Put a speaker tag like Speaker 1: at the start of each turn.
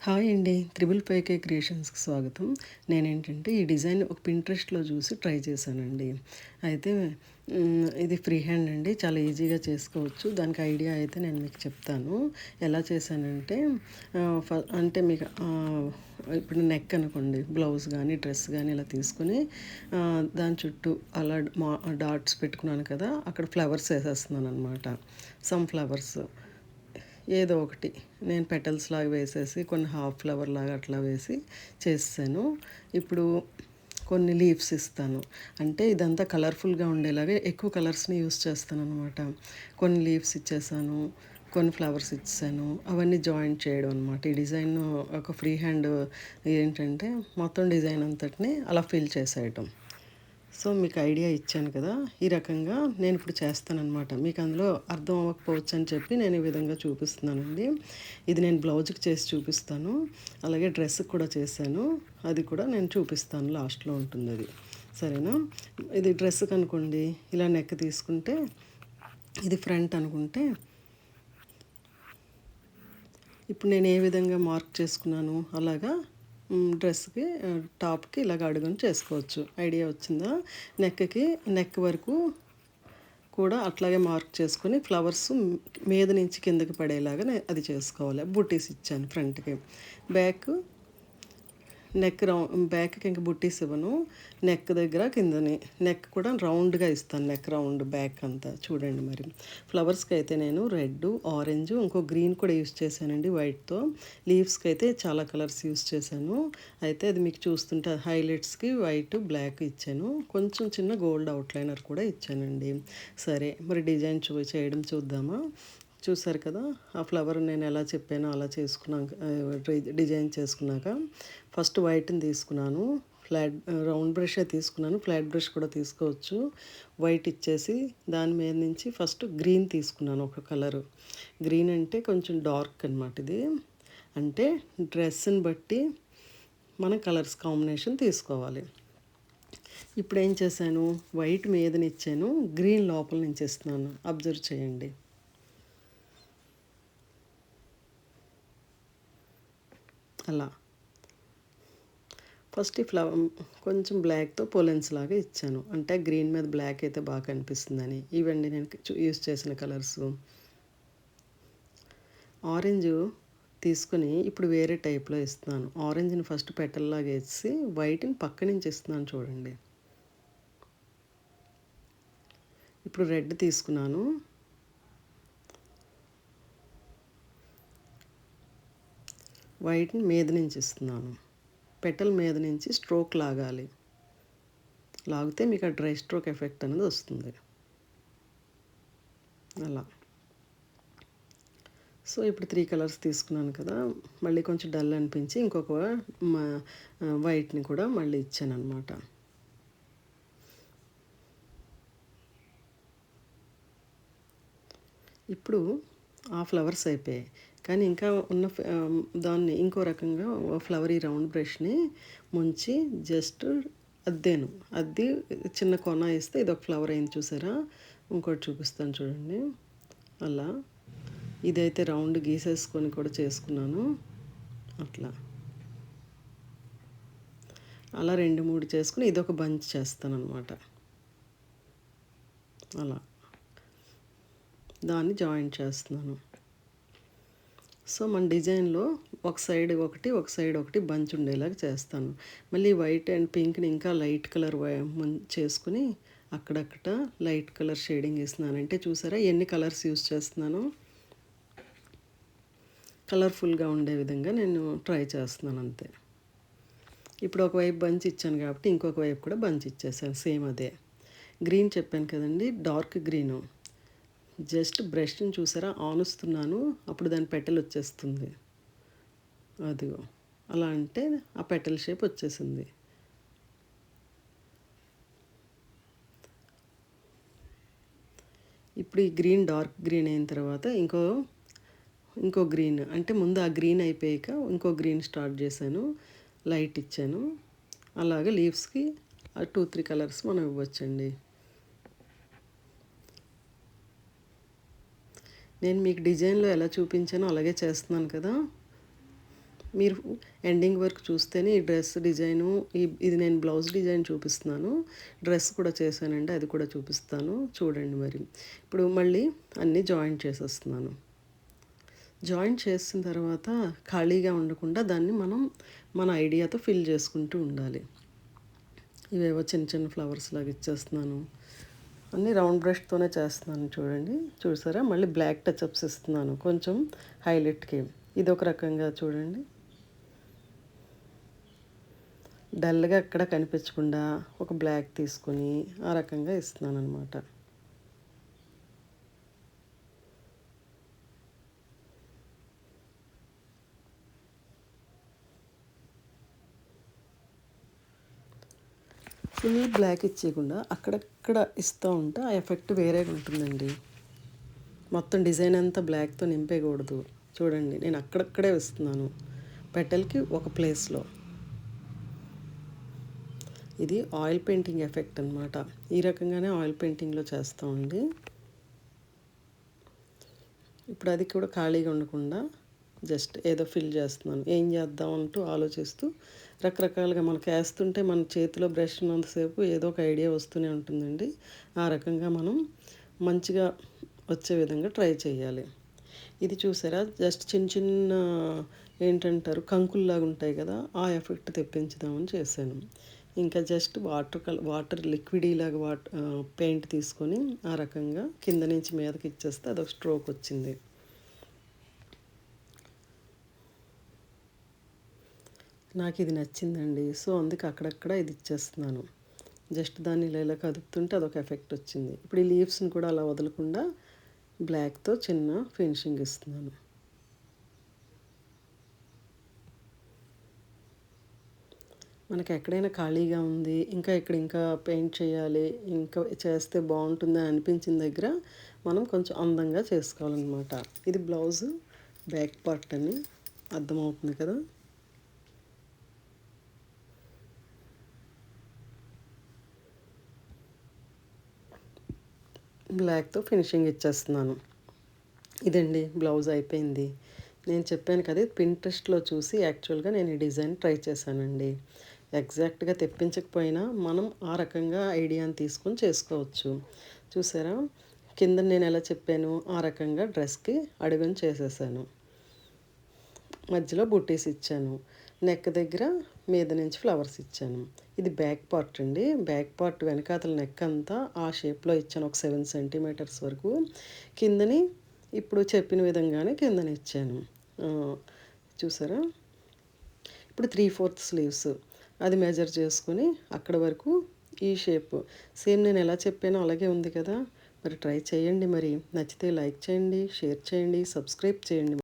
Speaker 1: Hi అండి. Triple పైకే క్రియేషన్స్కి స్వాగతం. నేనేంటంటే ఈ డిజైన్ ఒక పింట్రెస్ట్లో చూసి ట్రై చేశానండి. అయితే ఇది ఫ్రీ హ్యాండ్ అండి. చాలా ఈజీగా చేసుకోవచ్చు. దానికి ఐడియా అయితే నేను మీకు చెప్తాను. ఎలా చేశానంటే ఫ- అంటే మీకు ఇప్పుడు నెక్ అనుకోండి బ్లౌజ్ కానీ డ్రెస్ కానీ ఇలా తీసుకుని దాని చుట్టూ అలా మా డాట్స్ పెట్టుకున్నాను కదా అక్కడ ఫ్లవర్స్ వేసేస్తున్నాను అనమాట సమ్ ఫ్లవర్స్. ఏదో ఒకటి. నేను పెటల్స్ లాగా వేసేసి కొన్ని హాఫ్ ఫ్లవర్ లాగా అట్లా వేసి చేస్తాను. ఇప్పుడు కొన్ని లీవ్స్ ఇస్తాను. అంటే ఇదంతా కలర్ఫుల్గా ఉండేలాగా ఎక్కువ కలర్స్ని యూస్ చేస్తాను అనమాట కొన్ని లీవ్స్ ఇచ్చేసాను కొన్ని ఫ్లవర్స్ ఇచ్చాను అవన్నీ జాయింట్ చేయడం అనమాట ఈ డిజైన్ ఒక ఫ్రీ హ్యాండ్ ఏంటంటే మొత్తం డిజైన్ అంతటిని అలా ఫిల్ చేసేయటం. సో మీకు ఐడియా ఇచ్చాను కదా ఈ రకంగా నేను ఇప్పుడు చేస్తానన్నమాట. మీకు అందులో అర్థం అవ్వకపోవచ్చు అని చెప్పి నేను ఈ విధంగా చూపిస్తున్నానండి. ఇది నేను బ్లౌజ్కి చేసి చూపిస్తాను. అలాగే డ్రెస్కి కూడా చేశాను. అది కూడా నేను చూపిస్తాను లాస్ట్లో ఉంటుంది అది సరేనా? ఇది డ్రెస్ అనుకోండి ఇలా నెక్ తీసుకుంటే ఇది ఫ్రంట్ అనుకుంటే ఇప్పుడు నేను ఏ విధంగా మార్క్ చేసుకున్నాను అలాగా డ్రెస్కి టాప్కి ఇలాగ అడుగును చేసుకోవచ్చు. ఐడియా వచ్చిందా? నెక్కి నెక్ వరకు కూడా అట్లాగే మార్క్ చేసుకొని ఫ్లవర్స్ మీద నుంచి కిందకి పడేలాగా అది చేసుకోవాలి. బుట్టీస్ ఇచ్చాను ఫ్రంట్కి. బ్యాక్ నెక్ రౌండ్ బ్యాక్కి ఇంకా బుట్టీస్ ఇవ్వను. నెక్ దగ్గర కిందని. నెక్ కూడా రౌండ్గా ఇస్తాను నెక్ రౌండ్ బ్యాక్ అంతా. చూడండి మరి. ఫ్లవర్స్కి అయితే నేను రెడ్ ఆరెంజ్ ఇంకో గ్రీన్ కూడా యూస్ చేశానండి వైట్తో లీవ్స్కి అయితే చాలా కలర్స్ యూస్ చేశాను. అయితే అది మీకు చూస్తుంటే హైలైట్స్కి వైట్ బ్లాక్ ఇచ్చాను. కొంచెం చిన్న గోల్డ్ అవుట్లైనర్ కూడా ఇచ్చానండి. సరే మరి డిజైన్ చూ చేయడం చూద్దామా? చూసారు కదా ఆ ఫ్లవర్ నేను ఎలా చెప్పానో అలా చేసుకున్నాక డిజైన్ చేసుకున్నాక ఫస్ట్ వైట్ని తీసుకున్నాను. ఫ్లాట్ రౌండ్ బ్రష్ తీసుకున్నాను. ఫ్లాట్ బ్రష్ కూడా తీసుకోవచ్చు. వైట్ ఇచ్చేసి దాని మీద నుంచి ఫస్ట్ గ్రీన్ తీసుకున్నాను ఒక కలరు. గ్రీన్ అంటే కొంచెం డార్క్ అనమాట ఇది. అంటే డ్రెస్ని బట్టి మనం కలర్స్ కాంబినేషన్ తీసుకోవాలి. ఇప్పుడు ఏం చేశాను? వైట్ మీదని ఇచ్చాను గ్రీన్ లోపల నుంచి ఇస్తున్నాను అబ్జర్వ్ చేయండి. అలా. ఫస్ట్ ఈ ఫ్లవర్ కొంచెం బ్లాక్తో పొలెన్స్ లాగా ఇచ్చాను. అంటే గ్రీన్ మీద బ్లాక్ అయితే బాగా కనిపిస్తుందని. ఇవండి నేను చూ- యూస్ చేసిన కలర్స్. ఆరెంజ్ తీసుకుని ఇప్పుడు వేరే టైప్లో ఇస్తున్నాను. ఆరెంజ్ని ఫస్ట్ పెట్టల్లాగా వేసి వైట్ని పక్క నుంచి ఇస్తున్నాను చూడండి. ఇప్పుడు రెడ్ తీసుకున్నాను. వైట్ని మీద నుంచి ఇస్తున్నాను. పెటల్ మీద నుంచి స్ట్రోక్ లాగాలి. లాగితే మీకు ఆ డ్రై స్ట్రోక్ ఎఫెక్ట్ అనేది వస్తుంది. అలా. సో ఇప్పుడు త్రీ కలర్స్ తీసుకున్నాను కదా మళ్ళీ కొంచెం డల్ అనిపించి ఇంకొక మా వైట్ని కూడా మళ్ళీ ఇచ్చాను అనమాట ఇప్పుడు ఆ ఫ్లవర్స్ అయిపోయాయి. కానీ ఇంకా ఉన్న దాన్ని ఇంకో రకంగా ఫ్లవరీ రౌండ్ బ్రష్ని ముంచి జస్ట్ అద్దేను. అద్ది చిన్న కొన వేస్తే ఇది ఒక ఫ్లవర్ అయింది చూసారా? ఇంకోటి చూపిస్తాను చూడండి. అలా. ఇదైతే రౌండ్ గీసేసుకొని కూడా చేసుకున్నాను. అట్లా. అలా రెండు మూడు చేసుకుని ఇదొక బంచ్ చేస్తాను అనమాట అలా. దాన్ని జాయింట్ చేస్తున్నాను. సో మన డిజైన్లో ఒక సైడ్ ఒకటి ఒక సైడ్ ఒకటి బంచ్ ఉండేలాగా చేస్తాను. మళ్ళీ వైట్ అండ్ పింక్ని ఇంకా లైట్ కలర్ చేసుకుని అక్కడక్కడ లైట్ కలర్ షేడింగ్ ఇస్తున్నానంటే చూసారా ఎన్ని కలర్స్ యూస్ చేస్తున్నాను? కలర్ఫుల్గా ఉండే విధంగా నేను ట్రై చేస్తున్నాను అంతే. ఇప్పుడు ఒకవైపు బంచ్ ఇచ్చాను కాబట్టి ఇంకొక వైపు కూడా బంచ్ ఇచ్చేసాను సేమ్ అదే. గ్రీన్ చెప్పాను కదండి డార్క్ గ్రీను. జస్ట్ బ్రష్ని చూసారా? ఆనుస్తున్నాను. అప్పుడు దాని పెటల్ వచ్చేస్తుంది. అదిగో. అలా అంటే ఆ పెటల్ షేప్ వచ్చేసింది. ఇప్పుడు ఈ గ్రీన్ డార్క్ గ్రీన్ అయిన తర్వాత ఇంకో ఇంకో గ్రీన్. అంటే ముందు ఆ గ్రీన్ అయిపోయాక ఇంకో గ్రీన్ స్టార్ట్ చేశాను. లైట్ ఇచ్చాను. అలాగే లీవ్స్కి ఆ టూ త్రీ కలర్స్ మనం ఇవ్వచ్చండి. నేను మీకు డిజైన్లో ఎలా చూపించానో అలాగే చేస్తున్నాను కదా. మీరు ఎండింగ్ వరకు చూస్తేనే ఈ డ్రెస్ డిజైను ఈ ఇది నేను బ్లౌజ్ డిజైన్ చూపిస్తున్నాను. డ్రెస్ కూడా చేశానండి అది కూడా చూపిస్తాను. చూడండి మరి. ఇప్పుడు మళ్ళీ అన్నీ జాయింట్ చేసేస్తున్నాను. జాయింట్ చేసిన తర్వాత ఖాళీగా ఉండకుండా దాన్ని మనం మన ఐడియాతో ఫిల్ చేసుకుంటూ ఉండాలి. ఇవేవో చిన్న చిన్న ఫ్లవర్స్ లాగా ఇచ్చేస్తున్నాను. అన్నీ రౌండ్ బ్రష్తోనే చేస్తున్నాను చూడండి. చూసారా? మళ్ళీ బ్లాక్ టచ్అప్స్ ఇస్తున్నాను. కొంచెం హైలైట్కి ఇది ఒక రకంగా చూడండి. డల్గా ఎక్కడ కనిపించకుండా ఒక బ్లాక్ తీసుకొని ఆ రకంగా ఇస్తున్నాను అనమాట ఫుల్ బ్లాక్ ఇచ్చేయకుండా అక్కడ ఎక్కడ ఇస్తూ ఉంటే ఆ ఎఫెక్ట్ వేరేగా ఉంటుందండి. మొత్తం డిజైన్ అంతా బ్లాక్తో నింపేయకూడదు. చూడండి నేను అక్కడక్కడే ఇస్తున్నాను పెటల్కి ఒక ప్లేస్లో. ఇది ఆయిల్ పెయింటింగ్ ఎఫెక్ట్ అనమాట ఈ రకంగానే ఆయిల్ పెయింటింగ్లో చేస్తామండి ఇప్పుడు అది కూడా ఖాళీగా ఉండకుండా జస్ట్ ఏదో ఫిల్ చేస్తున్నాను. ఏం చేద్దాం అంటూ ఆలోచిస్తూ రకరకాలుగా మనకు వేస్తుంటే మన చేతిలో బ్రష్ ఉన్నంతసేపు ఏదో ఒక ఐడియా వస్తూనే ఉంటుందండి. ఆ రకంగా మనం మంచిగా వచ్చే విధంగా ట్రై చేయాలి. ఇది చూసారా? జస్ట్ చిన్న చిన్న ఏంటంటారు? కంకుల్లాగా ఉంటాయి కదా ఆ ఎఫెక్ట్ తెప్పించుదామని చేశాను. ఇంకా జస్ట్ వాటర్ కలర్ వాటర్ లిక్విడీలాగా వాట్ పెయింట్ తీసుకొని ఆ రకంగా కింద నుంచి మీదకి ఇచ్చేస్తే అదొక స్ట్రోక్ వచ్చింది. నాకు ఇది నచ్చిందండి. సో అందుకే అక్కడక్కడ ఇది ఇచ్చేస్తున్నాను జస్ట్ దాన్ని ఇలా ఇలా కదుపుతుంటే అదొక ఎఫెక్ట్ వచ్చింది. ఇప్పుడు ఈ లీవ్స్ని కూడా అలా వదలకుండా బ్లాక్తో చిన్న ఫినిషింగ్ ఇస్తున్నాను. మనకి ఎక్కడైనా ఖాళీగా ఉంది ఇంకా ఇక్కడ ఇంకా పెయింట్ చేయాలి ఇంకా చేస్తే బాగుంటుంది అనిపించిన దగ్గర మనం కొంచెం అందంగా చేసుకోవాలన్నమాట. ఇది బ్లౌజ్ బ్యాక్ పార్ట్ అని అర్థమవుతుంది కదా? బ్లాక్తో ఫినిషింగ్ ఇచ్చేస్తున్నాను. ఇదండి బ్లౌజ్ అయిపోయింది. నేను చెప్పాను కదా పింట్రెస్ట్లో చూసి యాక్చువల్గా నేను ఈ డిజైన్ ట్రై చేశానండి. ఎగ్జాక్ట్గా తెప్పించకపోయినా మనం ఆ రకంగా ఐడియాని తీసుకొని చేసుకోవచ్చు. చూసారా? కింద నేను ఎలా చెప్పాను? ఆ రకంగా డ్రెస్కి అడుగుని చేసేసాను. మధ్యలో బుట్టీస్ ఇచ్చాను. నెక్ దగ్గర మీద నుంచి ఫ్లవర్స్ ఇచ్చాను. ఇది బ్యాక్ పార్ట్ అండి. బ్యాక్ పార్ట్ వెనకాతల నెక్ అంతా ఆ షేప్లో ఇచ్చాను. ఒక సెవెన్ సెంటీమీటర్స్ వరకు. కిందని ఇప్పుడు చెప్పిన విధంగానే కిందని ఇచ్చాను. చూసారా? ఇప్పుడు త్రీ ఫోర్త్ స్లీవ్స్ అది మెజర్ చేసుకొని అక్కడ వరకు ఈ షేప్ సేమ్ నేను ఎలా చెప్పానో అలాగే ఉంది కదా. మరి ట్రై చేయండి మరి. నచ్చితే లైక్ చేయండి షేర్ చేయండి సబ్స్క్రైబ్ చేయండి.